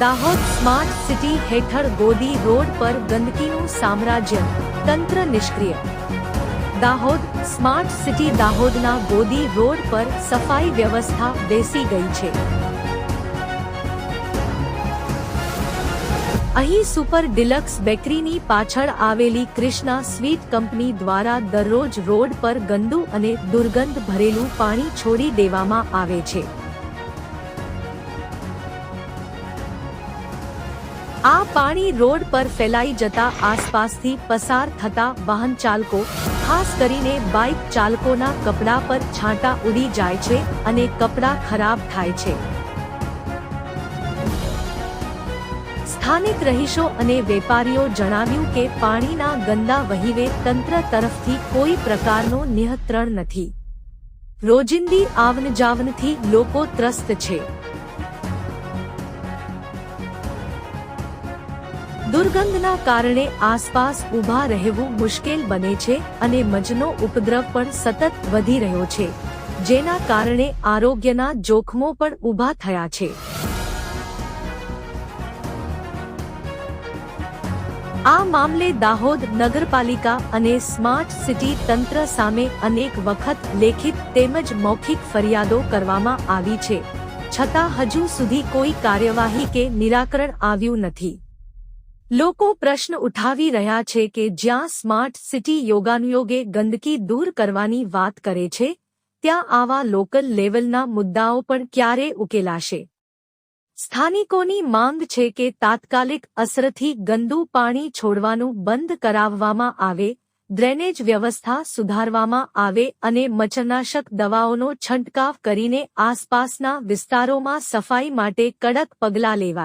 Dahod smart city હેઠળ ગોદી road પર ગંદકીનું સામ્રાજ્ય, તંત્ર નિષ્ક્રિય. દાહોદ સ્માર્ટ સિટી દાહોદના ગોદી રોડ પર સફાઈ વ્યવસ્થા બેસી ગઈ છે. અહીં સુપર ડિલક્સ બેકરીની પાછળ આવેલી ક્રિષ્ના સ્વીટ કંપની દ્વારા દરરોજ રોડ પર ગંદુ અને દુર્ગંધ ભરેલું પાણી છોડી દેવામાં આવે છે. આ પાણી રોડ પર ફેલાઈ જતા આસપાસથી પસાર થતા વાહન ચાલકો, ખાસ કરીને બાઇક ચાલકોના કપડા પર છાંટા ઉડી જાય છે અને કપડાં ખરાબ થાય છે. સ્થાનિક રહીશો અને વેપારીઓ જણાવ્યું કે પાણીના ગંદા વહીવે તંત્ર તરફથી કોઈ પ્રકારનો નિયંત્રણ નથી. રોજિંદી આવન જાવનથી લોકો ત્રસ્ત છે. દુર્ગંધના કારણે આસપાસ ઊભા રહેવું મુશ્કેલ બને છે અને મજનો ઉપદ્રવ પણ સતત વધી રહ્યો છે, જેના કારણે આરોગ્યના જોખમો પણ ઊભા થયા છે. આ મામલે દાહોદ નગરપાલિકા અને સ્માર્ટ સિટી તંત્ર સામે અનેક વખત લેખિત તેમજ મૌખિક ફરિયાદો કરવામાં આવી છે, છતાં હજુ સુધી કોઈ કાર્યવાહી કે નિરાકરણ આવ્યું નથી. લોકો પ્રશ્ન ઉઠાવી રહ્યા છે કે જ્યાં સ્માર્ટ સિટી યોગાનુયોગે ગંદકી દૂર કરવાની વાત કરે છે, ત્યાં આવા લોકલ લેવલના મુદ્દાઓ પણ ક્યારે ઉકેલાશે? સ્થાનિકોની માંગ છે કે તાત્કાલિક અસરથી ગંદુ પાણી છોડવાનું બંધ કરાવવામાં આવે, ડ્રેનેજ વ્યવસ્થા સુધારવામાં આવે અને મચ્છરનાશક દવાઓનો છંટકાવ કરીને આસપાસના વિસ્તારોમાં સફાઈ માટે કડક પગલાં લેવાય